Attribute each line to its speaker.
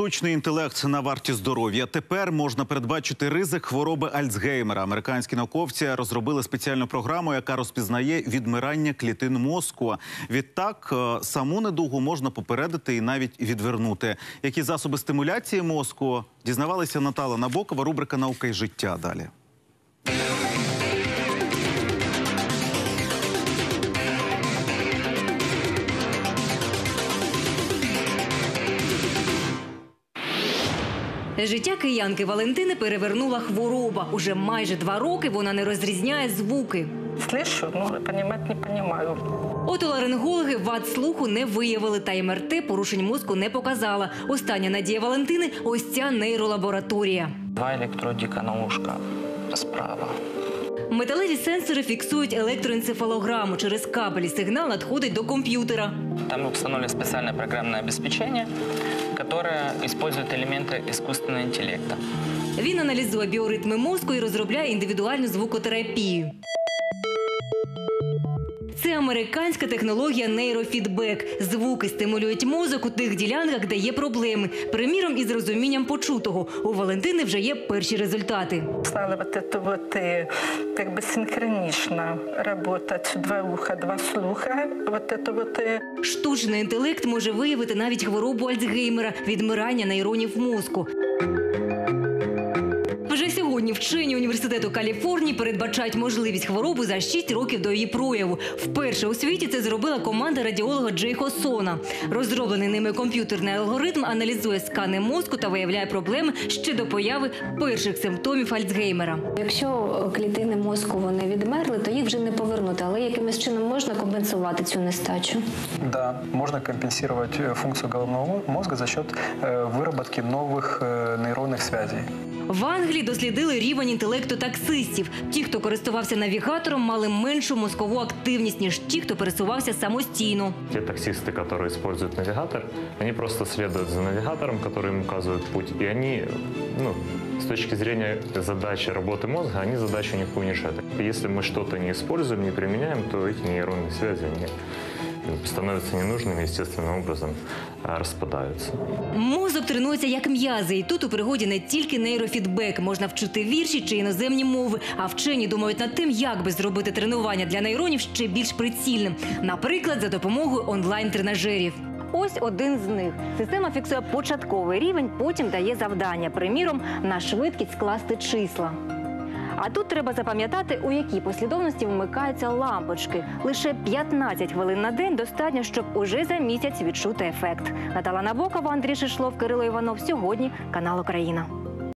Speaker 1: Штучний інтелект на варті здоров'я. Тепер можна передбачити ризик хвороби Альцгеймера. Американські науковці розробили спеціальну програму, яка розпізнає відмирання клітин мозку. Відтак е, саму недугу можна попередити і навіть відвернути. Які засоби стимуляції мозку дізнавалися Натала Набокова. Рубрика Наука і життя далі.
Speaker 2: Життя киянки Валентини перевернула хвороба. Уже майже два роки вона не розрізняє звуки.
Speaker 3: Слышу, ну понимать не понимаю.
Speaker 2: Отоларингологи вад слуху не виявили, та й МРТ порушень мозку не показала. Остання надія Валентини – ось ця нейролабораторія.
Speaker 4: Два електродика на ушко справа.
Speaker 2: Металеві сенсори фіксують електроенцефалограму. Через кабелі сигнал надходить до комп'ютера.
Speaker 4: Там установлено спеціальне програмне обезпечення, яке використовує елементи іскусственного інтелекту.
Speaker 2: Він аналізує біоритми мозку і розробляє індивідуальну звукотерапію. Це американська технологія нейрофідбек. Звуки стимулюють мозок у тих ділянках, де є проблеми. Приміром, із розумінням почутого. У Валентини вже є перші результати.
Speaker 3: Стало вот это вот э, как бы синхронично работать. Два уха, два слуха. Вот это вот э,
Speaker 2: Штучний інтелект може виявити навіть хворобу Альцгеймера, відмирання нейронів мозку. Вже сьогодні вчені університету Каліфорнії передбачають можливість хвороби за 6 років до її прояву. Вперше у світі це зробила команда радіолога Джей Хосона. Розроблений ними комп'ютерний алгоритм аналізує скани мозку та виявляє проблеми ще до появи перших симптомів Альцгеймера.
Speaker 5: Якщо клітини мозку вони відмерли, то їх вже не повернути, але якимось чином можна компенсувати цю нестачу.
Speaker 6: Да, можно компенсировать э, функцию головного мозга за счет э, выработки новых э, нейронных связей.
Speaker 2: В Англії дослідили рівень інтелекту таксистів. Ті, хто користувався навігатором, мали меншу мозкову активність ніж ті, хто пересувався самостійно.
Speaker 7: Те таксисты, которые используют навигатор, они просто следуют за навигатором, который им указывает путь. И они, ну, с точки зрения задачи работы мозга, они задачу не решают. Если мы что-то не используем, не применяем, то эти нейронные связи они становятся ненужными, естественным образом распадаются.
Speaker 2: Мозок тренується як м'язи, і тут у пригоді не тільки нейрофідбек. Можна вчити вірші чи іноземні мови. А вчені думають над тим, як би зробити тренування для нейронів ще більш прицільним. Наприклад, за допомогою онлайн-тренажерів. Ось один з них. Система фіксує початковий рівень, потім дає завдання, приміром, на швидкість скласти числа. А тут треба запам'ятати, у якій послідовності вмикаються лампочки. Лише 15 хвилин на день достатньо, щоб уже за місяць відчути ефект. Натала Набокова, Андрій Шишлов, Кирило Іванов. Сьогодні канал Україна.